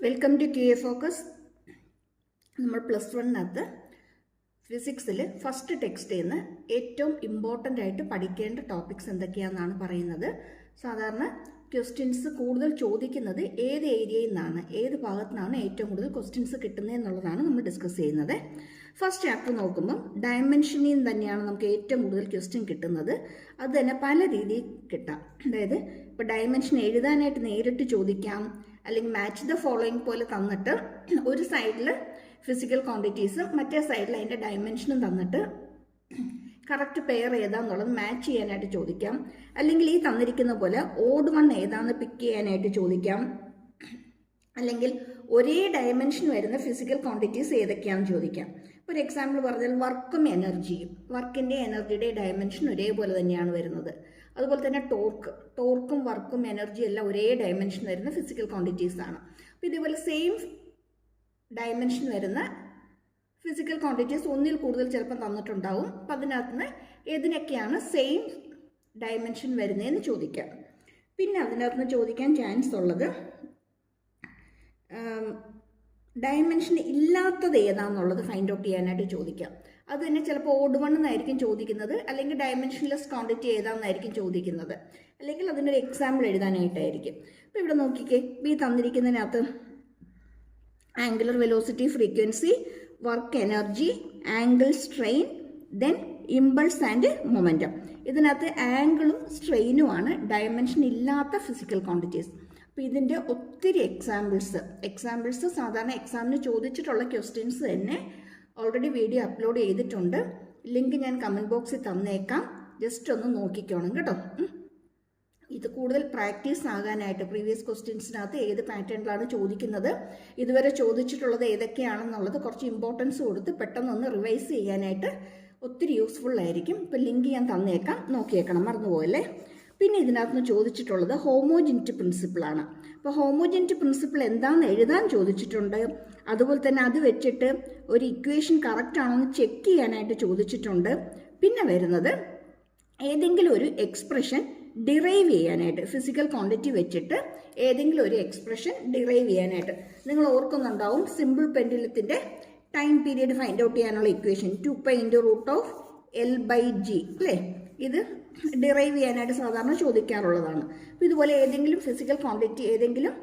Welcome to Q A focus നമ്മൾ plus വണ്ണിനകത്ത് ഫിസിക്സിൽ ഫസ്റ്റ് ടെക്സ്റ്റിൽ നിന്ന് ഏറ്റവും ഇമ്പോർട്ടന്റ് ആയിട്ട് പഠിക്കേണ്ട ടോപ്പിക്സ് എന്തൊക്കെയാണെന്നാണ് പറയുന്നത്. സാധാരണ ക്വസ്റ്റ്യൻസ് കൂടുതൽ ചോദിക്കുന്നത് ഏത് ഏരിയയിൽ നിന്നാണ് ഏത് ഭാഗത്തു നിന്നാണ് ഏറ്റവും കൂടുതൽ ക്വസ്റ്റ്യൻസ് കിട്ടുന്നത് എന്നുള്ളതാണ് നമ്മൾ ഡിസ്കസ് ചെയ്യുന്നത്. ഫസ്റ്റ് ചാപ്റ്റർ നോക്കുമ്പം ഡയമെൻഷനിൽ നിന്ന് തന്നെയാണ് നമുക്ക് ഏറ്റവും കൂടുതൽ ക്വസ്റ്റ്യൻ കിട്ടുന്നത്. അത് തന്നെ പല രീതിയിൽ കിട്ടാം. അതായത് ഇപ്പോൾ ഡയമെൻഷൻ എഴുതാനായിട്ട് നേരിട്ട് ചോദിക്കാം അല്ലെങ്കിൽ മാച്ച് ദ ഫോളോയിങ് പോലെ തന്നിട്ട് ഒരു സൈഡിൽ ഫിസിക്കൽ ക്വാണ്ടിറ്റീസും മറ്റേ സൈഡിൽ അതിന്റെ ഡയമെൻഷനും തന്നിട്ട് കറക്റ്റ് പെയർ ഏതാന്നുള്ളത് മാച്ച് ചെയ്യാനായിട്ട് ചോദിക്കാം. അല്ലെങ്കിൽ ഈ തന്നിരിക്കുന്ന പോലെ ഓഡ് വൺ ഏതാന്ന് പിക്ക് ചെയ്യാനായിട്ട് ചോദിക്കാം. അല്ലെങ്കിൽ ഒരേ ഡയമെൻഷൻ വരുന്ന ഫിസിക്കൽ ക്വാണ്ടിറ്റീസ് ഏതൊക്കെയാണെന്ന് ചോദിക്കാം. ഒരു എക്സാമ്പിൾ പറഞ്ഞാൽ വർക്കും എനർജിയും വർക്കിന്റെ എനർജിയുടെ ഡയമെൻഷൻ ഒരേപോലെ തന്നെയാണ് വരുന്നത്. അതുപോലെ തന്നെ ടോർക്ക് ടോർക്കും വർക്കും എനർജി എല്ലാം ഒരേ ഡയമെൻഷൻ വരുന്ന ഫിസിക്കൽ ക്വാണ്ടിറ്റീസ് ആണ്. അപ്പോൾ ഇതേപോലെ സെയിം ഡയമെൻഷൻ വരുന്ന ഫിസിക്കൽ ക്വാണ്ടിറ്റീസ് ഒന്നിൽ കൂടുതൽ ചിലപ്പോൾ തന്നിട്ടുണ്ടാവും. അപ്പം അതിനകത്ത് നിന്ന് ഏതിനൊക്കെയാണ് സെയിം ഡയമെൻഷൻ വരുന്നതെന്ന് ചോദിക്കാം. പിന്നെ അതിനകത്ത് നിന്ന് ചോദിക്കാൻ ചാൻസ് ഉള്ളത് ഡയമെൻഷൻ ഇല്ലാത്തത് ഏതാണെന്നുള്ളത് ഫൈൻഡ് ഔട്ട് ചെയ്യാനായിട്ട് ചോദിക്കാം. അത് തന്നെ ചിലപ്പോൾ ഓഡ് വൺ എന്നായിരിക്കും ചോദിക്കുന്നത്. അല്ലെങ്കിൽ ഡയമെൻഷൻലെസ് ക്വാണ്ടിറ്റി ഏതാണെന്നായിരിക്കും ചോദിക്കുന്നത്. അല്ലെങ്കിൽ അതിനൊരു എക്സാമ്പിൾ എഴുതാനായിട്ടായിരിക്കും. അപ്പോൾ ഇവിടെ നോക്കിക്കേ. B തന്നിരിക്കുന്നതിനകത്ത് angular velocity frequency work energy angle strain then impulse and momentum ഇതിനകത്ത് ആംഗിളും സ്ട്രെയിനുമാണ് ഡയമെൻഷൻ ഇല്ലാത്ത ഫിസിക്കൽ ക്വാണ്ടിറ്റീസ് അപ്പോൾ ഇതിന്റെ ഒത്തിരി എക്സാമ്പിൾസ് എക്സാമ്പിൾസ് സാധാരണ എക്സാമിന് ചോദിച്ചിട്ടുള്ള ക്വസ്റ്റ്യൻസ് തന്നെ ഓൾറെഡി വീഡിയോ അപ്ലോഡ് ചെയ്തിട്ടുണ്ട്. ലിങ്ക് ഞാൻ കമന്റ് ബോക്സിൽ തന്നേക്കാം. ജസ്റ്റ് ഒന്ന് നോക്കിക്കോണം കേട്ടോ. ഇത് കൂടുതൽ പ്രാക്ടീസ് ആകാനായിട്ട് പ്രീവിയസ് ക്വസ്റ്റ്യൻസിനകത്ത് ഏത് പാറ്റേണിലാണ് ചോദിക്കുന്നത് ഇതുവരെ ചോദിച്ചിട്ടുള്ളത് ഏതൊക്കെയാണെന്നുള്ളത് കുറച്ച് ഇമ്പോർട്ടൻസ് കൊടുത്ത് പെട്ടെന്നൊന്ന് റിവൈസ് ചെയ്യാനായിട്ട് ഒത്തിരി യൂസ്ഫുൾ ആയിരിക്കും. ഇപ്പം ലിങ്ക് ഞാൻ തന്നേക്കാം. നോക്കിയേക്കണം. മറന്നുപോയല്ലേ പിന്നെ ഇതിനകത്ത് ചോദിച്ചിട്ടുള്ളത് ഹോമോജിനിറ്റി പ്രിൻസിപ്പിളാണ് അപ്പോൾ ഹോമോജിനിറ്റി പ്രിൻസിപ്പിൾ എന്താണെന്ന് എഴുതാൻ ചോദിച്ചിട്ടുണ്ട്. അതുപോലെ തന്നെ അത് വെച്ചിട്ട് ഒരു ഇക്വേഷൻ കറക്റ്റ് ആണോ എന്ന് ചെക്ക് ചെയ്യാനായിട്ട് ചോദിച്ചിട്ടുണ്ട്. പിന്നെ വരുന്നത് ഏതെങ്കിലും ഒരു എക്സ്പ്രഷൻ ഡിറൈവ് ചെയ്യാനായിട്ട് ഫിസിക്കൽ ക്വാണ്ടിറ്റി വെച്ചിട്ട് ഏതെങ്കിലും ഒരു എക്സ്പ്രഷൻ ഡിറൈവ് ചെയ്യാനായിട്ട്. നിങ്ങൾ ഓർക്കുന്നുണ്ടാവും സിമ്പിൾ പെൻഡുലത്തിന്റെ ടൈം പീരീഡ് ഫൈൻഡ് ഔട്ട് ചെയ്യാനുള്ള equation two pi into root of L by G അല്ലേ? ഇത് ഡിറൈവ് ചെയ്യാനായിട്ട് സാധാരണ ചോദിക്കാറുള്ളതാണ്. അപ്പോൾ ഇതുപോലെ ഏതെങ്കിലും ഫിസിക്കൽ ക്വാണ്ടിറ്റി ഏതെങ്കിലും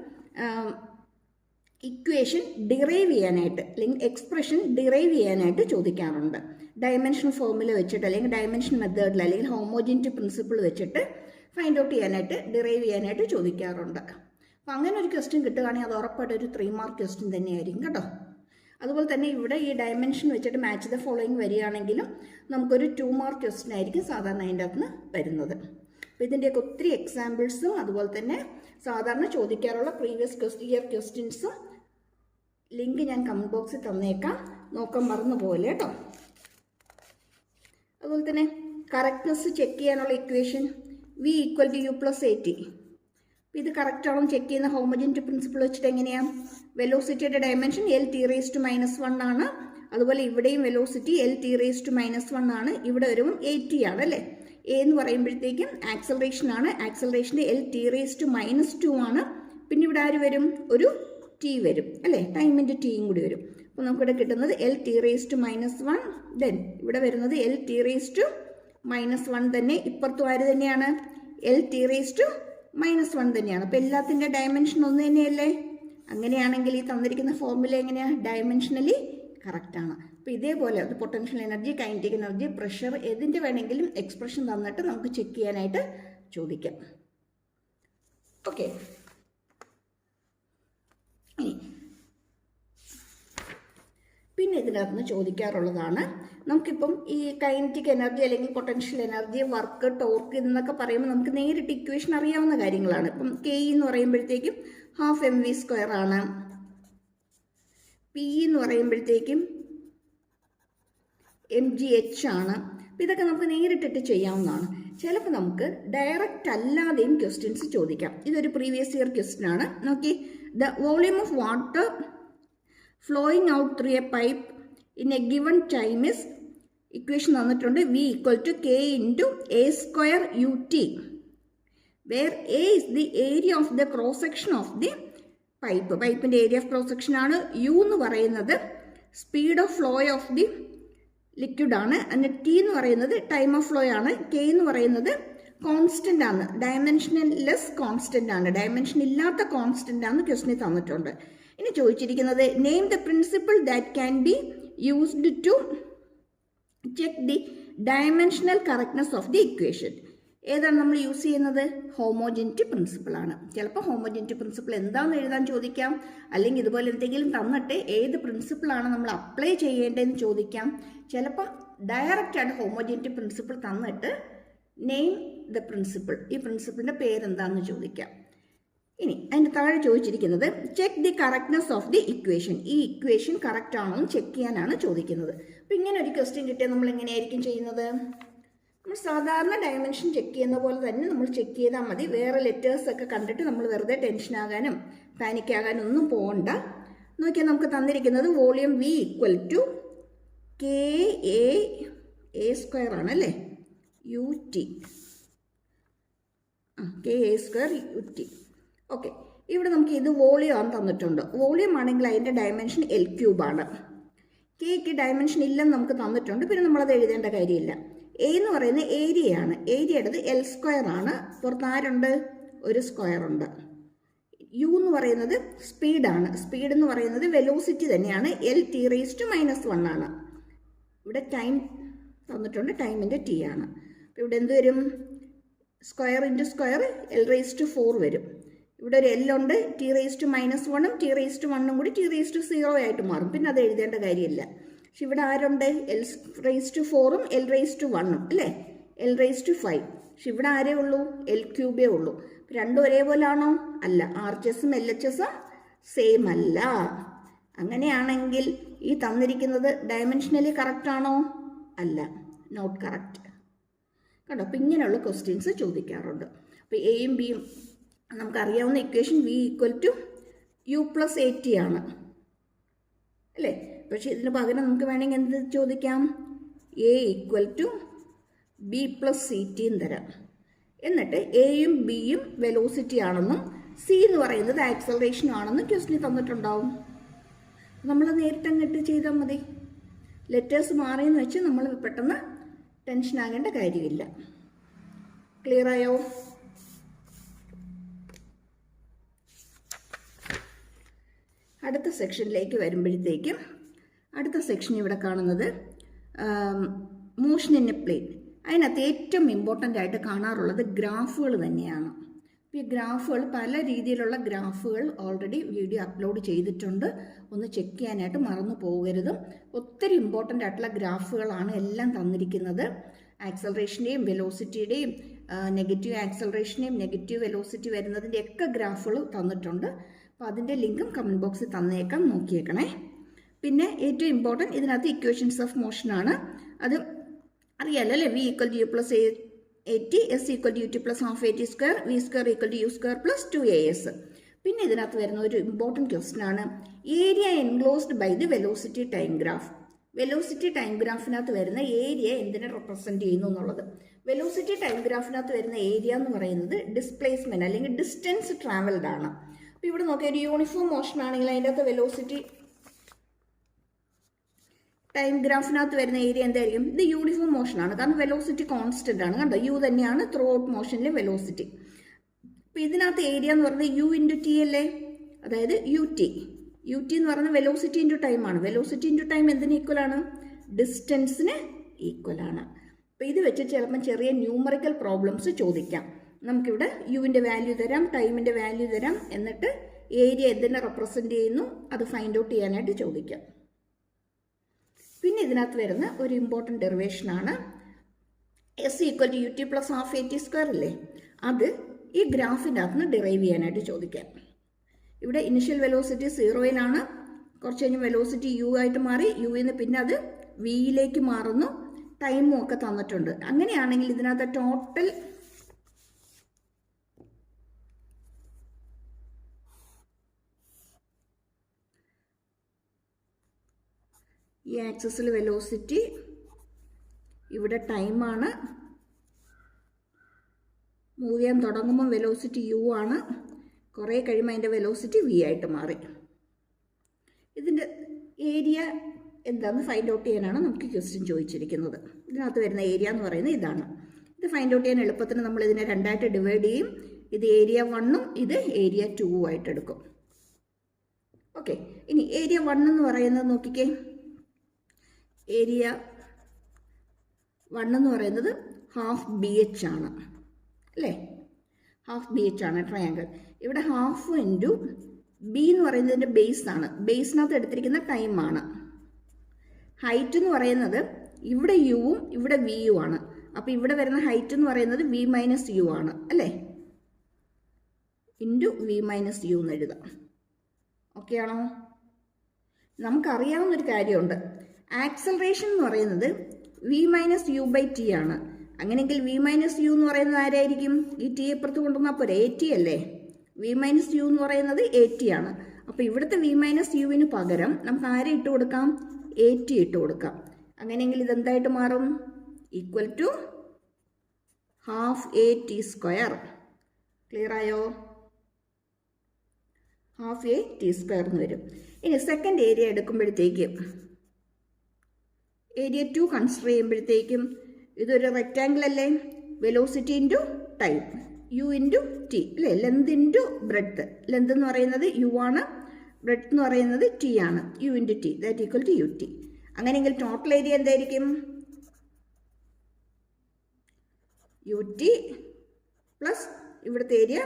ഇക്വേഷൻ ഡിറൈവ് ചെയ്യാനായിട്ട് അല്ലെങ്കിൽ എക്സ്പ്രഷൻ ഡിറൈവ് ചെയ്യാനായിട്ട് ചോദിക്കാറുണ്ട്. ഡയമെൻഷൻ ഫോർമുല വെച്ചിട്ട് അല്ലെങ്കിൽ ഡയമെൻഷൻ മെത്തേഡിൽ അല്ലെങ്കിൽ ഹോമോജിനിറ്റി പ്രിൻസിപ്പിൾ വെച്ചിട്ട് ഫൈൻഡ് ഔട്ട് ചെയ്യാനായിട്ട് ഡിറൈവ് ചെയ്യാനായിട്ട് ചോദിക്കാറുണ്ട്. അപ്പം അങ്ങനെ ഒരു ക്വസ്റ്റ്യൻ കിട്ടുകയാണെങ്കിൽ അത് ഉറപ്പായിട്ട് ഒരു ത്രീ മാർക്ക് ക്വസ്റ്റ്യൻ തന്നെയായിരിക്കും കേട്ടോ. അതുപോലെ തന്നെ ഇവിടെ ഈ ഡയമെൻഷൻ വെച്ചിട്ട് മാച്ച് ദ ഫോളോയിങ് വരികയാണെങ്കിലും നമുക്കൊരു ടു മാർക്ക് ക്വസ്റ്റ്യൻ ആയിരിക്കും സാധാരണ അതിന്റെ അകത്ത് വരുന്നത്. അപ്പോൾ ഇതിന്റെയൊക്കെ ഒത്തിരി എക്സാമ്പിൾസും അതുപോലെ തന്നെ സാധാരണ ചോദിക്കാറുള്ള പ്രീവിയസ് ക്വസ്റ്റ് ഇയർ ക്വസ്റ്റ്യൻസും ലിങ്ക് ഞാൻ കമന്റ് ബോക്സിൽ തന്നേക്കാം. നോക്കാൻ മറന്നു പോലെ കേട്ടോ? അതുപോലെ തന്നെ കറക്റ്റ്നെസ് ചെക്ക് ചെയ്യാനുള്ള equation V equal to U plus A T ഇത് കറക്റ്റ് ആണോ? ചെക്ക് ചെയ്യുന്ന ഹോമോജിനിറ്റി പ്രിൻസിപ്പിൾ വെച്ചിട്ട് എങ്ങനെയാണ് വെലോസിറ്റിയുടെ dimension L T raise two minus one ആണ്. അതുപോലെ ഇവിടെയും velocity L T raise two minus one ആണ്. ഇവിടെ വരുമ്പം എയ്റ്റി ആണ് അല്ലേ? എ എന്ന് പറയുമ്പോഴത്തേക്കും ആക്സലറേഷൻ ആണ്. ആക്സലറേഷന്റെ L T raise two minus two ആണ്. പിന്നെ ഇവിടെ ആര് വരും? ഒരു ടി വരും അല്ലേ? ടൈമിന്റെ ടിയും കൂടി വരും. അപ്പോൾ നമുക്കിവിടെ കിട്ടുന്നത് L T raise two minus one then ഇവിടെ വരുന്നത് L T raise two minus one തന്നെ. ഇപ്പുറത്തും ആര് തന്നെയാണ്? L T raise two minus one തന്നെയാണ്. അപ്പോൾ എല്ലാത്തിന്റെ ഡയമെൻഷൻ ഒന്ന് തന്നെയല്ലേ? അങ്ങനെയാണെങ്കിൽ ഈ തന്നിരിക്കുന്ന ഫോർമുല എങ്ങനെയാണ് ഡയമെൻഷനലി കറക്റ്റാണ് അപ്പോൾ ഇതേപോലെ അത് potential energy kinetic energy pressure ഏതിന്റെ വേണമെങ്കിലും എക്സ്പ്രഷൻ തന്നിട്ട് നമുക്ക് ചെക്ക് ചെയ്യാനായിട്ട് ചോദിക്കാം. ഓക്കെ ഇനി പിന്നെ ഇതിനകത്ത് നിന്ന് ചോദിക്കാറുള്ളതാണ്. നമുക്കിപ്പം ഈ കൈനറ്റിക് എനർജി അല്ലെങ്കിൽ പൊട്ടൻഷ്യൽ എനർജി വർക്ക് ടോർക്ക് എന്നൊക്കെ പറയുമ്പോൾ നമുക്ക് നേരിട്ട് ഇക്വേഷൻ അറിയാവുന്ന കാര്യങ്ങളാണ്. ഇപ്പം കെ എന്ന് പറയുമ്പോഴത്തേക്കും ഹാഫ് എം വി സ്ക്വയർ ആണ്. പി എന്ന് പറയുമ്പോഴത്തേക്കും എം ജി എച്ച് ആണ്. ഇതൊക്കെ നമുക്ക് നേരിട്ടിട്ട് ചെയ്യാവുന്നതാണ്. ചിലപ്പോൾ നമുക്ക് ഡയറക്റ്റ് അല്ലാതെയും ക്വസ്റ്റ്യൻസ് ചോദിക്കാം. ഇതൊരു പ്രീവിയസ് ഇയർ ക്വസ്റ്റ്യൻ ആണ്. നോക്കി. The volume of water flowing out through a pipe in a given time is equation തന്നിട്ടുണ്ട് V equal to K into A square U T where A is the area of the cross section of the pipe പൈപ്പിന്റെ area of cross section ആണ് U എന്ന് പറയുന്നത് speed of flow of the liquid ആണ്. അതിന് T എന്ന് പറയുന്നത് time of flow ആണ്. K എന്ന് പറയുന്നത് കോൺസ്റ്റന്റ് ആണ്. ഡയമെൻഷനിൽ ലെസ് കോൺസ്റ്റന്റ് ആണ്. ഡയമെൻഷൻ ഇല്ലാത്ത കോൺസ്റ്റന്റ് ആണ് ക്വസ്റ്റിന് തന്നിട്ടുണ്ട്. ഇനി ചോദിച്ചിരിക്കുന്നത് name the principle that can be used to check the dimensional correctness of the equation ഏതാണ് നമ്മൾ യൂസ് ചെയ്യുന്നത്? ഹോമോജനിറ്റി പ്രിൻസിപ്പിൾ ആണ്. ചിലപ്പോൾ ഹോമോജനിറ്റി പ്രിൻസിപ്പിൾ എന്താണെന്ന് എഴുതാൻ ചോദിക്കാം. അല്ലെങ്കിൽ ഇതുപോലെ എന്തെങ്കിലും തന്നിട്ട് ഏത് പ്രിൻസിപ്പിളാണ് നമ്മൾ അപ്ലൈ ചെയ്യേണ്ടതെന്ന് ചോദിക്കാം. ചിലപ്പോൾ ഡയറക്റ്റ് ആണ് ഹോമോജനിറ്റി പ്രിൻസിപ്പിൾ തന്നിട്ട് നെയിം ദ പ്രിൻസിപ്പിൾ ഈ പ്രിൻസിപ്പിളിന്റെ പേരെന്താണെന്ന് ചോദിക്കാം. ഇനി അതിന്റെ താഴെ ചോദിച്ചിരിക്കുന്നത് check the correctness of the equation ഈ ഇക്വേഷൻ കറക്റ്റ് ആണോ എന്ന് ചെക്ക് ചെയ്യാനാണ് ചോദിക്കുന്നത്. അപ്പോൾ ഇങ്ങനെ ഒരു ക്വസ്റ്റ്യൻ കിട്ടിയാൽ നമ്മൾ എങ്ങനെയായിരിക്കും ചെയ്യുന്നത്? നമ്മൾ സാധാരണ ഡയമെൻഷൻ ചെക്ക് ചെയ്യുന്ന പോലെ തന്നെ നമ്മൾ ചെക്ക് ചെയ്താൽ മതി. വേറെ ലെറ്റേഴ്സ് ഒക്കെ കണ്ടിട്ട് നമ്മൾ വെറുതെ ടെൻഷൻ ആകാനും പാനിക് ആകാനും ഒന്നും പോകണ്ട. നോക്കിയാൽ നമുക്ക് തന്നിരിക്കുന്നത് volume V equal to K A square ആണ് അല്ലേ? U T K A square U T okay ഇവിടെ നമുക്ക് ഇത് വോളിയം ആണ് തന്നിട്ടുണ്ട്. വോളിയം ആണെങ്കിൽ അതിന്റെ ഡയമെൻഷൻ എൽ ക്യൂബാണ് കെക്ക് ഡയമെൻഷൻ ഇല്ലെന്ന് നമുക്ക് തന്നിട്ടുണ്ട്. പിന്നെ നമ്മളത് എഴുതേണ്ട കാര്യമില്ല. എ എന്ന് പറയുന്നത് ഏരിയയാണ് ഏരിയയുടേത് എൽ സ്ക്വയർ ആണ്. പുറത്ത് ആരുണ്ട്? ഒരു സ്ക്വയർ ഉണ്ട്. യു എന്ന് പറയുന്നത് സ്പീഡാണ് സ്പീഡ് എന്ന് പറയുന്നത് വെലോസിറ്റി തന്നെയാണ്. L T raise two minus one ആണ്. ഇവിടെ ടൈം തന്നിട്ടുണ്ട്. ടൈമിന്റെ ടി ആണ്. ഇവിടെ എന്ത് വരും? Square into square L raise to four വരും. ഇവിടെ ഒരു എല്ലുണ്ട് ടി റേസ് ടു മൈനസ് വണ്ണും ടി റേസ് ടു വണ്ണും കൂടി ടി റേസ് ടു സീറോ ആയിട്ട് മാറും. പിന്നെ അത് എഴുതേണ്ട കാര്യമില്ല. പക്ഷെ ഇവിടെ ആരുണ്ട്? എൽ റേസ് ടു ഫോറും എൽ റേസ് ടു വണ്ണും അല്ലേ? എൽ റേസ് ടു ഫൈവ് പക്ഷെ ഇവിടെ ആരേ ഉള്ളൂ? എൽ ക്യൂബേ ഉള്ളൂ. രണ്ടും ഒരേപോലെ ആണോ? അല്ല. ആർ എച്ച് എസും എൽ എച്ച് എസും സെയിം അല്ല. അങ്ങനെയാണെങ്കിൽ ഈ തന്നിരിക്കുന്നത് ഡയമെൻഷനലി കറക്റ്റ് ആണോ? അല്ല. നോട്ട് കറക്റ്റ് കണ്ടോ? അപ്പം ഇങ്ങനെയുള്ള ക്വസ്റ്റ്യൻസ് ചോദിക്കാറുണ്ട്. അപ്പോൾ എയും ബിയും നമുക്കറിയാവുന്ന equation V equal to U plus A T ആണ്. അല്ലേ? പക്ഷേ ഇതിന് പകരം നമുക്ക് വേണമെങ്കിൽ എന്ത് ചോദിക്കാം? A equal to B plus C ടിയും തരാം. എന്നിട്ട് എയും ബിയും വെലോസിറ്റി ആണെന്നും സി എന്ന് പറയുന്നത് ആക്സലറേഷൻ ആണെന്നും ക്വസ്റ്റിന് തന്നിട്ടുണ്ടാവും. നമ്മൾ നേരിട്ട് അങ്ങോട്ട് ചെയ്താൽ മതി. ലെറ്റേഴ്സ് മാറിയെന്ന് വെച്ച് നമ്മൾ പെട്ടെന്ന് ടെൻഷൻ ആകേണ്ട കാര്യമില്ല. ക്ലിയർ അടുത്ത സെക്ഷനിലേക്ക് വരുമ്പോഴത്തേക്കും അടുത്ത സെക്ഷൻ ഇവിടെ കാണുന്നത് മോഷൻ ഇൻ എ പ്ലെയിൻ അതിനകത്ത് ഏറ്റവും ഇമ്പോർട്ടന്റ് ആയിട്ട് കാണാറുള്ളത് ഗ്രാഫുകൾ തന്നെയാണ്. ഈ ഗ്രാഫുകൾ പല രീതിയിലുള്ള ഗ്രാഫുകൾ ഓൾറെഡി വീഡിയോ അപ്ലോഡ് ചെയ്തിട്ടുണ്ട്. ഒന്ന് ചെക്ക് ചെയ്യാനായിട്ട് മറന്നു പോകരുത്. ഒത്തിരി ഇമ്പോർട്ടന്റ് ആയിട്ടുള്ള ഗ്രാഫുകളാണ് എല്ലാം തന്നിരിക്കുന്നത്. ആക്സലറേഷന്റെയും വെലോസിറ്റിയുടെയും നെഗറ്റീവ് ആക്സലറേഷന്റെയും നെഗറ്റീവ് വെലോസിറ്റി വരുന്നതിന്റെ ഒക്കെ ഗ്രാഫുകൾ തന്നിട്ടുണ്ട്. അപ്പോൾ അതിന്റെ ലിങ്കും കമന്റ് ബോക്സിൽ തന്നേക്കാം നോക്കിയേക്കണേ. പിന്നെ ഏറ്റവും ഇമ്പോർട്ടന്റ് ഇതിനകത്ത് ഇക്വേഷൻസ് ഓഫ് മോഷനാണ് അത് അറിയാലോ അല്ലേ V equal to U plus A T S equal to U T plus half A T square V square equal to U square plus two A S പിന്നെ ഇതിനകത്ത് വരുന്ന ഒരു ഇമ്പോർട്ടന്റ് ക്വസ്റ്റൻ ആണ്. Area enclosed by the velocity time graph velocity time ഗ്രാഫിനകത്ത് വരുന്ന area എന്തിനെ represent ചെയ്യുന്നു എന്നുള്ളത്. Velocity time ഗ്രാഫിനകത്ത് വരുന്ന ഏരിയ എന്ന് പറയുന്നത് ഡിസ്പ്ലേസ്മെന്റ് അല്ലെങ്കിൽ ഡിസ്റ്റൻസ് ട്രാവൽഡ് ആണ്. അപ്പോൾ ഇവിടെ നോക്കിയാൽ ഒരു യൂണിഫോം മോഷൻ ആണെങ്കിൽ അതിന്റെ അകത്ത് വെലോസിറ്റി ടൈം ഗ്രാഫിനകത്ത് വരുന്ന ഏരിയ എന്തായിരിക്കും? ഇത് യൂണിഫോം മോഷനാണ് കാരണം വെലോസിറ്റി കോൺസ്റ്റന്റ് ആണ്. കണ്ടോ? യു തന്നെയാണ് ത്രൂ ഔട്ട് മോഷനിലെ വെലോസിറ്റി അപ്പോൾ ഇതിനകത്ത് ഏരിയ എന്ന് പറയുന്നത് യു ഇന്റു ടി അല്ലേ? അതായത് യു ടി യു ടി എന്ന് പറയുന്നത് വെലോസിറ്റി ഇന്റു ടൈമാണ് വെലോസിറ്റി ഇന്റു ടൈം എന്തിന് ആണ്? ഡിസ്റ്റൻസിന് ഈക്വൽ ആണ്. അപ്പോൾ ഇത് വെച്ച് ചിലപ്പം ചെറിയ ന്യൂമറിക്കൽ പ്രോബ്ലംസ് ചോദിക്കാം. നമുക്കിവിടെ യുവിന്റെ വാല്യൂ തരാം ടൈമിന്റെ വാല്യൂ തരാം എന്നിട്ട് ഏരിയ എന്തിനെ റെപ്രസെന്റ് ചെയ്യുന്നു അത് ഫൈൻഡ് ഔട്ട് ചെയ്യാനായിട്ട് ചോദിക്കാം. പിന്നെ ഇതിനകത്ത് വരുന്ന ഒരു important ഡെറിവേഷനാണ് S equal to U T plus half A T square അല്ലേ? അത് ഈ ഗ്രാഫിനകത്ത് നിന്ന് ഡിറൈവ് ചെയ്യാനായിട്ട് ചോദിക്കാം. ഇവിടെ ഇനിഷ്യൽ വെലോസിറ്റി സീറോയിലാണ് കുറച്ച് കഴിഞ്ഞ് വെലോസിറ്റി യു ആയിട്ട് മാറി. യു നിന്ന് പിന്നെ അത് വിയിലേക്ക് മാറുന്നു. ടൈമും ഒക്കെ തന്നിട്ടുണ്ട്. അങ്ങനെയാണെങ്കിൽ ഇതിനകത്ത് ടോട്ടൽ ഈ ആക്സസിൽ വെലോസിറ്റി ഇവിടെ ടൈമാണ് മൂവ് ചെയ്യാൻ തുടങ്ങുമ്പോൾ വെലോസിറ്റി യു ആണ്. കുറേ കഴിയുമ്പോൾ അതിന്റെ വെലോസിറ്റി വി ആയിട്ട് മാറി. ഇതിന്റെ ഏരിയ എന്താണെന്ന് ഫൈൻഡ് ഔട്ട് ചെയ്യാനാണ് നമുക്ക് ക്വസ്റ്റ്യൻ ചോദിച്ചിരിക്കുന്നത്. ഇതിനകത്ത് വരുന്ന ഏരിയ എന്ന് പറയുന്നത് ഇതാണ്. ഇത് ഫൈൻഡ് ഔട്ട് ചെയ്യാൻ എളുപ്പത്തിന് നമ്മൾ ഇതിനെ രണ്ടായിട്ട് ഡിവൈഡ് ചെയ്യും. ഇത് ഏരിയ വണ്ണും ഇത് ഏരിയ ടൂവും ആയിട്ട് എടുക്കും. ഓക്കെ ഇനി ഏരിയ വൺ എന്ന് പറയുന്നത് നോക്കിക്കേ. ഏരിയ വൺ എന്ന് പറയുന്നത് ഹാഫ് ബി എച്ച് ആണ്. അല്ലേ? ഹാഫ് ബി എച്ച് ആണ് ട്രയാങ്കിൾ ഇവിടെ ഹാഫ് ഇന്റു ബി എന്ന് പറയുന്നതിന്റെ ബേസ് ആണ്. ബേസിനകത്ത് എടുത്തിരിക്കുന്ന ടൈമാണ് ഹൈറ്റ് എന്ന് പറയുന്നത് ഇവിടെ യുവും ഇവിടെ വിയും ആണ്. അപ്പോൾ ഇവിടെ വരുന്ന ഹൈറ്റ് എന്ന് പറയുന്നത് വി മൈനസ് യു ആണ്. അല്ലേ? ഇന്റു വി മൈനസ് യു എന്ന് എഴുതാം. ഓക്കെ ആണോ? നമുക്കറിയാവുന്നൊരു കാര്യമുണ്ട്. ആക്സലറേഷൻ എന്ന് പറയുന്നത് V minus U by T ആണ്. അങ്ങനെയെങ്കിൽ വി മൈനസ് യു എന്ന് പറയുന്നത് ആരായിരിക്കും? ഈ ടി അപ്പുറത്ത് കൊണ്ടുവന്നാൽ പോരെ എ ടി അല്ലേ? വി മൈനസ് യു എന്ന് പറയുന്നത് എ ടി ആണ്. അപ്പോൾ ഇവിടുത്തെ വി മൈനസ് യുവിന് പകരം നമുക്ക് ആരെ ഇട്ട് കൊടുക്കാം? എ ടി ഇട്ട് കൊടുക്കാം. അങ്ങനെയെങ്കിൽ ഇതെന്തായിട്ട് മാറും? Equal to half A T square clear ആയോ? ഹാഫ് എ ടി സ്ക്വയർ എന്ന് വരും. ഇനി സെക്കൻഡ് ഏരിയ എടുക്കുമ്പോഴത്തേക്കും ഏരിയ ടു കൺസിഡർ ചെയ്യുമ്പോഴത്തേക്കും ഇതൊരു റെക്റ്റാങ്കിൾ അല്ലേ? Velocity into time U into T അല്ലേ? ലെന്ത് ഇന്റു ബ്രെഡ്ത്ത് ലെന്ത് എന്ന് പറയുന്നത് യു ആണ്. ബ്രെഡ്ത്ത് എന്ന് പറയുന്നത് ടി ആണ്. U into T that equal to U T അങ്ങനെയെങ്കിൽ ടോട്ടൽ ഏരിയ എന്തായിരിക്കും? യു ടി പ്ലസ് ഇവിടുത്തെ area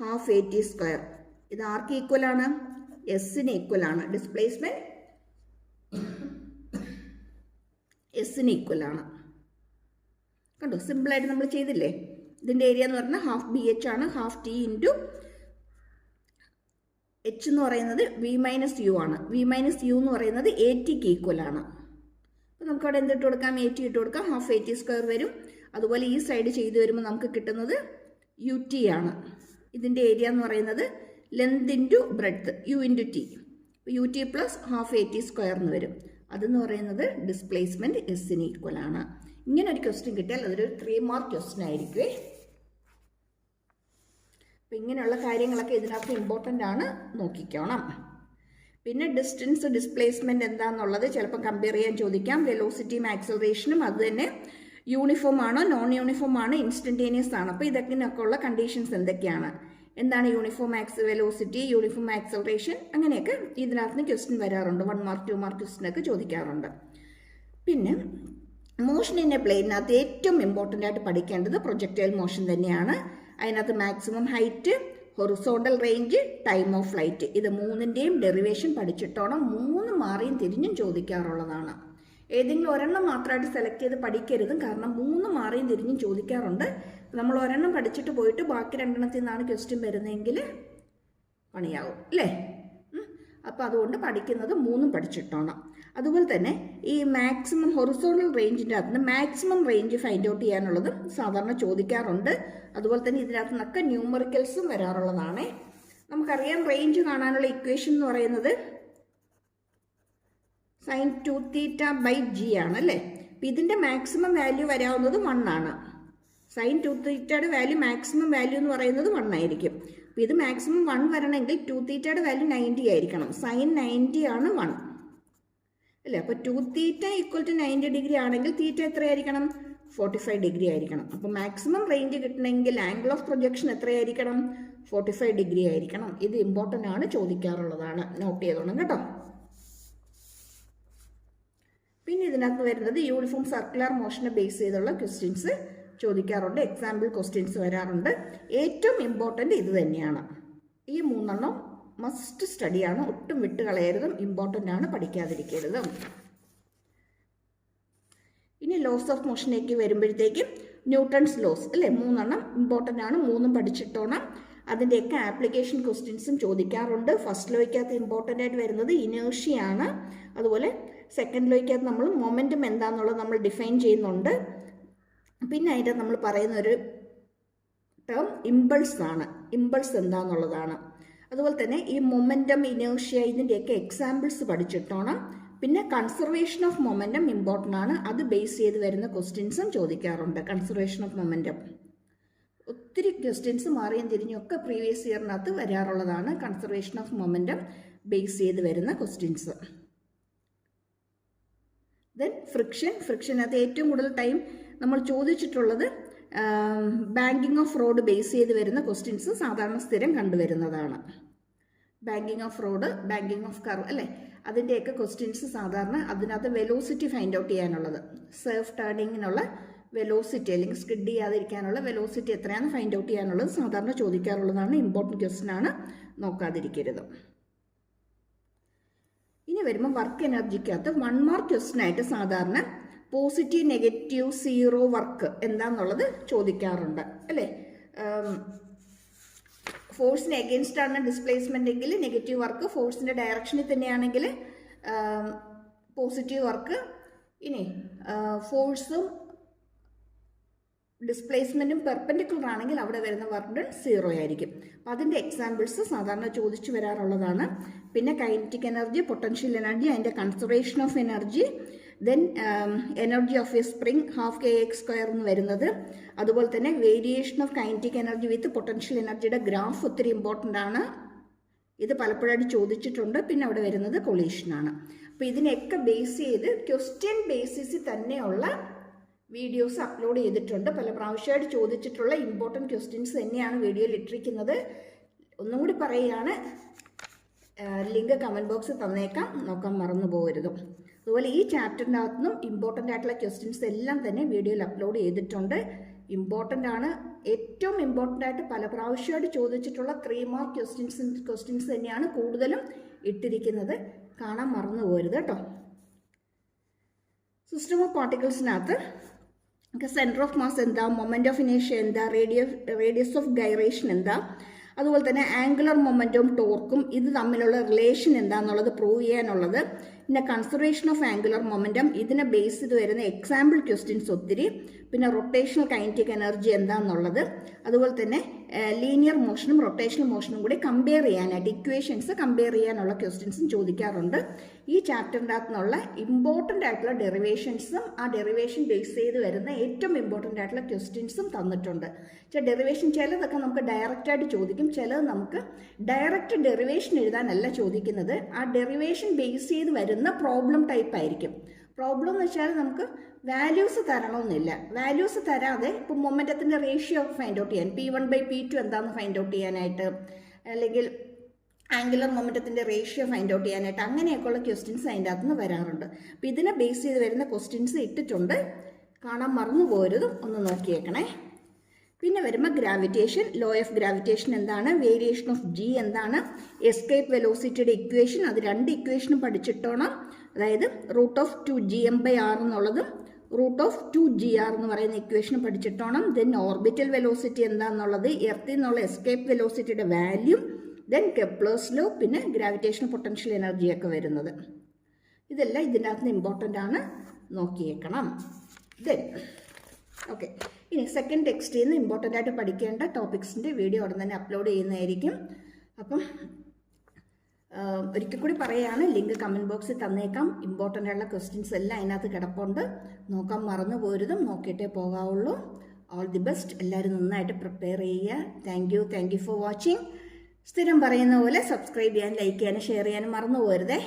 half A T square ഇത് ആർക്ക് ഈക്വൽ ആണ്? എസിന് ഈക്വൽ ആണ്. ഡിസ്പ്ലേസ്മെന്റ് ഈക്വൽ ആണ്. കണ്ടോ? സിമ്പിളായിട്ട് നമ്മൾ ചെയ്തില്ലേ? ഇതിന്റെ ഏരിയ എന്ന് പറഞ്ഞാൽ ഹാഫ് ബി എച്ച് ആണ്. ഹാഫ് ടി ഇന്റു എച്ച് എന്ന് പറയുന്നത് വി മൈനസ് യു ആണ്. വി മൈനസ് യു എന്ന് പറയുന്നത് എ ടിക്ക് ആണ്. അപ്പോൾ നമുക്ക് അവിടെ എന്തിട്ട് കൊടുക്കാം? എ ടി ഇട്ട് കൊടുക്കാം. ഹാഫ് എ ടി സ്ക്വയർ വരും. അതുപോലെ ഈ സൈഡ് ചെയ്ത് വരുമ്പോൾ നമുക്ക് കിട്ടുന്നത് യു ടി ആണ്. ഇതിന്റെ ഏരിയ എന്ന് പറയുന്നത് length into breadth U into T U T plus half A T square എന്ന് വരും. അതെന്ന് പറയുന്നത് ഡിസ്പ്ലേസ്മെന്റ് എസിന് ഈക്വൽ ആണ്. ഇങ്ങനെ ഒരു ക്വസ്റ്റ്യൻ കിട്ടിയാൽ അതൊരു ത്രീ മാർക്ക് ക്വസ്റ്റ്യൻ ആയിരിക്കുമേ അപ്പം ഇങ്ങനെയുള്ള കാര്യങ്ങളൊക്കെ ഇതിനകത്ത് ഇമ്പോർട്ടന്റ് ആണ്. നോക്കിക്കോണം. പിന്നെ ഡിസ്റ്റൻസ് ഡിസ്പ്ലേസ്മെന്റ് എന്താണെന്നുള്ളത് ചിലപ്പോൾ കമ്പയർ ചെയ്യാൻ ചോദിക്കാം. വെലോസിറ്റിയും ആക്സലറേഷനും അത് തന്നെ യൂണിഫോം ആണോ നോൺ യൂണിഫോം ആണോ ഇൻസ്റ്റന്റേനിയസ് ആണോ? അപ്പോൾ ഇതൊക്കെ ഉള്ള കണ്ടീഷൻസ് എന്തൊക്കെയാണ്? എന്താണ് യൂണിഫോം ആക്സ് വെലോസിറ്റി യൂണിഫോം ആക്സലറേഷൻ അങ്ങനെയൊക്കെ ഇതിനകത്ത് ക്വസ്റ്റ്യൻ വരാറുണ്ട്. വൺ മാർക്ക് ടു മാർക്ക് ക്വസ്റ്റിനൊക്കെ ചോദിക്കാറുണ്ട്. പിന്നെ മോഷൻ ഇൻ എ പ്ലെയിനകത്ത് ഏറ്റവും ഇമ്പോർട്ടന്റ് ആയിട്ട് പഠിക്കേണ്ടത് പ്രൊജക്റ്റൈൽ മോഷൻ തന്നെയാണ്. അതിനകത്ത് maximum height horizontal range time of flight ഇത് മൂന്നിന്റെയും ഡെറിവേഷൻ പഠിച്ചിട്ടോണം മൂന്ന് മാറിയും തിരിഞ്ഞും ചോദിക്കാറുള്ളതാണ്. ഏതെങ്കിലും ഒരെണ്ണം മാത്രമായിട്ട് സെലക്ട് ചെയ്ത് പഠിക്കരുതും. കാരണം മൂന്ന് മാറിയും തിരിഞ്ഞും ചോദിക്കാറുണ്ട്. നമ്മൾ ഒരെണ്ണം പഠിച്ചിട്ട് പോയിട്ട് ബാക്കി രണ്ടെണ്ണത്തിൽ നിന്നാണ് ക്വസ്റ്റ്യൻ വരുന്നതെങ്കിൽ പണിയാവും അല്ലേ? അപ്പോൾ അതുകൊണ്ട് പഠിക്കുന്നത് മൂന്നും പഠിച്ചിട്ടോണം. അതുപോലെ തന്നെ ഈ മാക്സിമം ഹൊറിസോണൽ റേഞ്ചിന്റെ അകത്ത് മാക്സിമം റേഞ്ച് ഫൈൻഡ് ഔട്ട് ചെയ്യാനുള്ളത് സാധാരണ ചോദിക്കാറുണ്ട്. അതുപോലെ തന്നെ ഇതിനകത്ത് നിന്നൊക്കെ ന്യൂമറിക്കൽസും വരാറുള്ളതാണ്. നമുക്കറിയാം റേഞ്ച് കാണാനുള്ള ഇക്വേഷൻ എന്ന് പറയുന്നത് sine two theta by G ആണ് അല്ലേ? ഇതിന്റെ മാക്സിമം വാല്യൂ വരാവുന്നത് വൺ ആണ്. സൈൻ ടു തീറ്റയുടെ വാല്യൂ മാക്സിമം വാല്യൂ എന്ന് പറയുന്നത് വൺ ആയിരിക്കും. അപ്പം ഇത് മാക്സിമം വൺ വരണമെങ്കിൽ ടു തീറ്റയുടെ വാല്യൂ നയന്റി ആയിരിക്കണം. സൈൻ നയന്റി ആണ് വൺ അല്ലേ? അപ്പോൾ two theta equal to ninety degree ആണെങ്കിൽ തീറ്റ എത്രയായിരിക്കണം? ഫോർട്ടി ഫൈവ് ഡിഗ്രി ആയിരിക്കണം. അപ്പോൾ മാക്സിമം റേഞ്ച് കിട്ടണമെങ്കിൽ ആംഗിൾ ഓഫ് പ്രൊജക്ഷൻ എത്രയായിരിക്കണം? ഫോർട്ടി ഫൈവ് ഡിഗ്രി ആയിരിക്കണം. ഇത് ഇമ്പോർട്ടന്റ് ആണ് ചോദിക്കാറുള്ളതാണ്. നോട്ട് ചെയ്തോണം കേട്ടോ. പിന്നെ ഇതിനകത്ത് വരുന്നത് യൂണിഫോം സർക്കുലർ മോഷനെ ബേസ് ചെയ്തുള്ള ക്വസ്റ്റ്യൻസ് ചോദിക്കാറുണ്ട്. എക്സാമ്പിൾ ക്വസ്റ്റ്യൻസ് വരാറുണ്ട്. ഏറ്റവും ഇമ്പോർട്ടന്റ് ഇത് തന്നെയാണ്. ഈ മൂന്നെണ്ണം മസ്റ്റ് സ്റ്റഡിയാണ് ഒട്ടും വിട്ടുകളയരുതും ഇമ്പോർട്ടന്റ് ആണ് പഠിക്കാതിരിക്കരുതും. ഇനി ലോസ് ഓഫ് മോഷനിലേക്ക് വരുമ്പോഴത്തേക്കും ന്യൂട്ടൺസ് ലോസ് അല്ലേ? മൂന്നെണ്ണം ഇമ്പോർട്ടന്റ് ആണ്. മൂന്നും പഠിച്ചിട്ടോണം. അതിന്റെയൊക്കെ ആപ്ലിക്കേഷൻ ക്വസ്റ്റ്യൻസും ചോദിക്കാറുണ്ട്. ഫസ്റ്റ് ലോയ്ക്കകത്ത് ഇമ്പോർട്ടന്റ് ആയിട്ട് വരുന്നത് ഇനേഴ്ഷ്യയാണ് അതുപോലെ സെക്കൻഡ് ലോയ്ക്കകത്ത് നമ്മൾ മൊമെന്റും എന്താണെന്നുള്ളത് നമ്മൾ ഡിഫൈൻ ചെയ്യുന്നുണ്ട്. പിന്നെ അതിന്റെ നമ്മൾ പറയുന്ന ഒരു ടേം ഇമ്പൾസ് ആണ്. ഇമ്പൾസ് എന്താണെന്നുള്ളതാണ് അതുപോലെ തന്നെ ഈ മൊമെന്റം ഇനേഷ്യ ഇതിന്റെയൊക്കെ എക്സാമ്പിൾസ് പഠിച്ചിട്ടോണം. പിന്നെ കൺസർവേഷൻ ഓഫ് മൊമെന്റം ഇമ്പോർട്ടന്റ് ആണ്. അത് ബേസ് ചെയ്ത് വരുന്ന ക്വസ്റ്റ്യൻസും ചോദിക്കാറുണ്ട്. കൺസർവേഷൻ ഓഫ് മൊമെന്റം ഒത്തിരി ക്വസ്റ്റ്യൻസ് മാറിയും തിരിഞ്ഞൊക്കെ പ്രീവിയസ് ഇയറിനകത്ത് വരാറുള്ളതാണ്. കൺസർവേഷൻ ഓഫ് മൊമെന്റം ബേസ് ചെയ്ത് വരുന്ന ക്വസ്റ്റ്യൻസ് ദെൻ ഫ്രിക്ഷൻ ഫ്രിക്ഷനകത്ത് ഏറ്റവും കൂടുതൽ ടൈം നമ്മൾ ചോദിച്ചിട്ടുള്ളത് ബാങ്കിങ് ഓഫ് ഫ്രോഡ് ബേസ് ചെയ്ത് വരുന്ന ക്വസ്റ്റ്യൻസ് സാധാരണ സ്ഥിരം കണ്ടുവരുന്നതാണ്. Banking of road banking of curve അല്ലേ? അതിന്റെയൊക്കെ ക്വസ്റ്റ്യൻസ് സാധാരണ അതിനകത്ത് വെലോസിറ്റി ഫൈൻഡ് ഔട്ട് ചെയ്യാനുള്ളത്. സെർഫ് ടേണിങ്ങിനുള്ള വെലോസിറ്റി അല്ലെങ്കിൽ സ്കിഡ് ചെയ്യാതിരിക്കാനുള്ള വെലോസിറ്റി എത്രയാണെന്ന് ഫൈൻഡ് ഔട്ട് ചെയ്യാനുള്ളത് സാധാരണ ചോദിക്കാറുള്ളതാണ് ഇമ്പോർട്ടന്റ് ക്വസ്റ്റ്യൻ ആണ് നോക്കാതിരിക്കരുത്. ഇനി വരുമ്പോൾ വർക്ക് എനർജിക്കകത്ത് വൺ മാർക്ക് ക്വസ്റ്റ്യൻ ആയിട്ട് സാധാരണ പോസിറ്റീവ് നെഗറ്റീവ് സീറോ വർക്ക് എന്താന്നുള്ളത് ചോദിക്കാറുണ്ട് അല്ലേ? ഫോഴ്സിന് എഗൈൻസ്റ്റ് ആണ് ഡിസ്പ്ലേസ്മെന്റ് എങ്കിൽ നെഗറ്റീവ് വർക്ക് ഫോഴ്സിന്റെ ഡയറക്ഷനിൽ തന്നെയാണെങ്കിൽ പോസിറ്റീവ് വർക്ക് ഇനി ഫോഴ്സും ഡിസ്പ്ലേസ്മെന്റും പെർപെൻഡിക്കുലർ ആണെങ്കിൽ അവിടെ വരുന്ന വർക്ക് സീറോ ആയിരിക്കും. അപ്പം അതിന്റെ എക്സാമ്പിൾസ് സാധാരണ ചോദിച്ചു വരാറുള്ളതാണ്. പിന്നെ കൈനറ്റിക് എനർജി പൊട്ടൻഷ്യൽ എനർജി അതിന്റെ conservation of energy then energy of a spring half K X square എന്ന് വരുന്നത്. അതുപോലെ തന്നെ variation of kinetic energy with potential എനർജിയുടെ ഗ്രാഫ് ഒത്തിരി ഇമ്പോർട്ടന്റ് ആണ്. ഇത് പലപ്പോഴായിട്ട് ചോദിച്ചിട്ടുണ്ട്. പിന്നെ അവിടെ വരുന്നത് കൊളീഷനാണ് അപ്പോൾ ഇതിനെയൊക്കെ ബേസ് ചെയ്ത് ക്വസ്റ്റ്യൻ ബേസിസിൽ തന്നെയുള്ള വീഡിയോസ് അപ്ലോഡ് ചെയ്തിട്ടുണ്ട്. പല പ്രാവശ്യമായിട്ട് ചോദിച്ചിട്ടുള്ള ഇമ്പോർട്ടന്റ് ക്വസ്റ്റ്യൻസ് തന്നെയാണ് വീഡിയോയിൽ ഇട്ടിരിക്കുന്നത്. ഒന്നും കൂടി പറയുകയാണ്. ലിങ്ക് കമന്റ് ബോക്സിൽ തന്നേക്കാം. നോക്കാൻ മറന്നു പോകരുത് അതുപോലെ ഈ ചാപ്റ്ററിന്റെ അകത്തുനിന്നും ഇമ്പോർട്ടന്റ് ആയിട്ടുള്ള ക്വസ്റ്റ്യൻസ് എല്ലാം തന്നെ വീഡിയോയിൽ അപ്ലോഡ് ചെയ്തിട്ടുണ്ട്. ഇമ്പോർട്ടന്റ് ആണ്. ഏറ്റവും ഇമ്പോർട്ടന്റ് ആയിട്ട് പല പ്രാവശ്യമായിട്ട് ചോദിച്ചിട്ടുള്ള ത്രീ മാർക്ക് ക്വസ്റ്റ്യൻസ് ക്വസ്റ്റ്യൻസ് തന്നെയാണ് കൂടുതലും ഇട്ടിരിക്കുന്നത്. കാണാൻ മറന്നു പോരുത് കേട്ടോ. സിസ്റ്റം ഓഫ് പാർട്ടിക്കിൾസിനകത്ത് സെന്റർ ഓഫ് മാസ് എന്താ? മൊമെന്റ് ഓഫ് ഇനേഷ്യ എന്താ? റേഡിയോ റേഡിയസ് ഓഫ് ഗൈറേഷൻ എന്താ? അതുപോലെ തന്നെ ആംഗുലർ മൊമെന്റും ടോർക്കും ഇത് തമ്മിലുള്ള റിലേഷൻ എന്താണെന്നുള്ളത് പ്രൂവ് ചെയ്യാനുള്ളത്. പിന്നെ കൺസർവേഷൻ ഓഫ് ആംഗുലർ മൊമെന്റം ഇതിനെ ബേസ് ചെയ്ത് വരുന്ന എക്സാമ്പിൾ ക്വസ്റ്റ്യൻസ് ഒത്തിരി. പിന്നെ റൊട്ടേഷണൽ കൈനറ്റിക് എനർജി എന്താണെന്നുള്ളത് അതുപോലെ തന്നെ ലീനിയർ മോഷനും റൊട്ടേഷണൽ മോഷനും കൂടി കമ്പയർ ചെയ്യാനായിട്ട് ഇക്വേഷൻസ് കമ്പയർ ചെയ്യാനുള്ള ക്വസ്റ്റ്യൻസും ചോദിക്കാറുണ്ട്. ഈ ചാപ്റ്ററിന്റെ അകത്തുനിന്നുള്ള ഇമ്പോർട്ടന്റ് ആയിട്ടുള്ള ഡെറിവേഷൻസും ആ ഡെറിവേഷൻ ബേസ് ചെയ്ത് വരുന്ന ഏറ്റവും ഇമ്പോർട്ടന്റ് ആയിട്ടുള്ള ക്വസ്റ്റ്യൻസും തന്നിട്ടുണ്ട്. പക്ഷേ ഡെറിവേഷൻ ചിലതൊക്കെ നമുക്ക് ഡയറക്റ്റായിട്ട് ചോദിക്കും. ചിലത് നമുക്ക് ഡയറക്റ്റ് ഡെറിവേഷൻ എഴുതാനല്ല ചോദിക്കുന്നത്. ആ ഡെറിവേഷൻ ബേസ് ചെയ്ത് വരുന്ന പ്രോബ്ലം ടൈപ്പ് ആയിരിക്കും. പ്രോബ്ലം എന്ന് വെച്ചാൽ നമുക്ക് വാല്യൂസ് തരണമെന്നില്ല. വാല്യൂസ് തരാതെ ഇപ്പം മൊമെന്റത്തിന്റെ റേഷ്യോ ഫൈൻഡ് ഔട്ട് ചെയ്യാൻ P one by P two എന്താണെന്ന് ഫൈൻഡ് ഔട്ട് ചെയ്യാനായിട്ട് അല്ലെങ്കിൽ ആംഗുലർ മൊമെന്റത്തിന്റെ റേഷ്യോ ഫൈൻഡ് ഔട്ട് ചെയ്യാനായിട്ട് അങ്ങനെയൊക്കെയുള്ള ക്വസ്റ്റ്യൻസ് അതിന്റെ അകത്ത് നിന്ന് വരാറുണ്ട്. അപ്പോൾ ഇതിനെ ബേസ് ചെയ്ത് വരുന്ന ക്വസ്റ്റ്യൻസ് ഇട്ടിട്ടുണ്ട്. കാണാൻ മറന്നു പോരുതും ഒന്ന് നോക്കിയേക്കണേ. പിന്നെ വരുമ്പോൾ ഗ്രാവിറ്റേഷൻ ലോ ഓഫ് ഗ്രാവിറ്റേഷൻ എന്താണ്? വേരിയേഷൻ ഓഫ് ജി എന്താണ്? എസ്കേപ്പ് വെലോസിറ്റിയുടെ ഇക്വേഷൻ അത് രണ്ട് ഇക്വേഷനും പഠിച്ചിട്ടോണം. അതായത് root of two G M by R എന്നുള്ളതും root of two G R എന്ന് പറയുന്ന ഇക്വേഷൻ പഠിച്ചിട്ടോണം. ദെൻ ഓർബിറ്റൽ വെലോസിറ്റി എന്താണെന്നുള്ളത് എർത്തിൽ നിന്നുള്ള എസ്കേപ്പ് വെലോസിറ്റിയുടെ വാല്യൂ ദെൻ കെപ്ലേഴ്സ് ലോ പിന്നെ ഗ്രാവിറ്റേഷൻ പൊട്ടൻഷ്യൽ എനർജിയൊക്കെ വരുന്നത്. ഇതെല്ലാം ഇതിന്റെ അകത്ത് ഇമ്പോർട്ടന്റ് ആണ്. നോക്കിയേക്കണം. ദെൻ ഓക്കെ സെക്കൻഡ് ടെക്സ്റ്റിൽ നിന്ന് ഇമ്പോർട്ടന്റ് ആയിട്ട് പഠിക്കേണ്ട ടോപ്പിക്സിന്റെ വീഡിയോ ഉടൻ തന്നെ അപ്ലോഡ് ചെയ്യുന്നതായിരിക്കും. അപ്പം ഒരിക്കൽ കൂടി പറയുകയാണ് ലിങ്ക് കമന്റ് ബോക്സിൽ തന്നേക്കാം. ഇമ്പോർട്ടന്റ് ആയിട്ടുള്ള ക്വസ്റ്റ്യൻസ് എല്ലാം അതിനകത്ത് കിടപ്പുണ്ട്. നോക്കാൻ മറന്നു പോരുതും നോക്കിയിട്ടേ പോകാവുള്ളൂ. ഓൾ ദി ബെസ്റ്റ് എല്ലാവരും നന്നായിട്ട് പ്രിപ്പയർ ചെയ്യുക. Thank you thank you for watching സ്ഥിരം പറയുന്ന പോലെ സബ്സ്ക്രൈബ് ചെയ്യാൻ ലൈക്ക് ചെയ്യാനും ഷെയർ ചെയ്യാനും മറന്നു പോരുതേ.